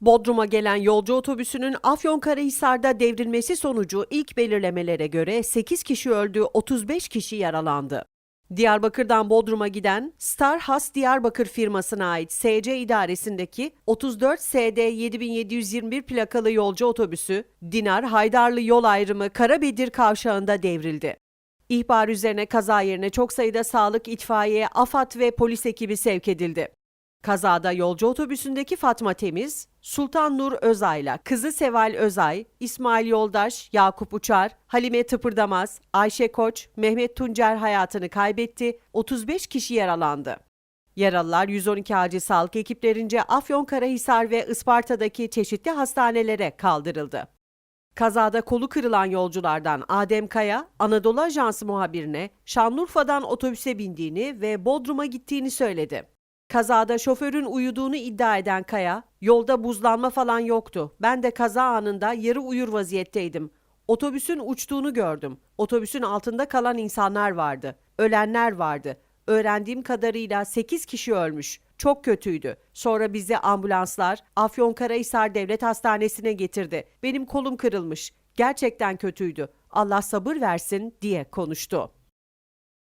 Bodrum'a gelen yolcu otobüsünün Afyonkarahisar'da devrilmesi sonucu ilk belirlemelere göre 8 kişi öldü, 35 kişi yaralandı. Diyarbakır'dan Bodrum'a giden Star Has Diyarbakır firmasına ait SC idaresindeki 34 SD 7721 plakalı yolcu otobüsü Dinar Haydarlı yol ayrımı Karabedir kavşağında devrildi. İhbar üzerine kaza yerine çok sayıda sağlık, itfaiye, AFAD ve polis ekibi sevk edildi. Kazada yolcu otobüsündeki Fatma Temiz, Sultan Nur Özay'la kızı Seval Özay, İsmail Yoldaş, Yakup Uçar, Halime Tıpırdamaz, Ayşe Koç, Mehmet Tuncer hayatını kaybetti, 35 kişi yaralandı. Yaralılar 112 acil sağlık ekiplerince Afyonkarahisar ve Isparta'daki çeşitli hastanelere kaldırıldı. Kazada kolu kırılan yolculardan Adem Kaya, Anadolu Ajansı muhabirine Şanlıurfa'dan otobüse bindiğini ve Bodrum'a gittiğini söyledi. Kazada şoförün uyuduğunu iddia eden Kaya, yolda buzlanma falan yoktu. Ben de kaza anında yarı uyur vaziyetteydim. Otobüsün uçtuğunu gördüm. Otobüsün altında kalan insanlar vardı. Ölenler vardı. Öğrendiğim kadarıyla 8 kişi ölmüş. Çok kötüydü. Sonra bizi ambulanslar Afyonkarahisar Devlet Hastanesi'ne getirdi. Benim kolum kırılmış. Gerçekten kötüydü. Allah sabır versin diye konuştu.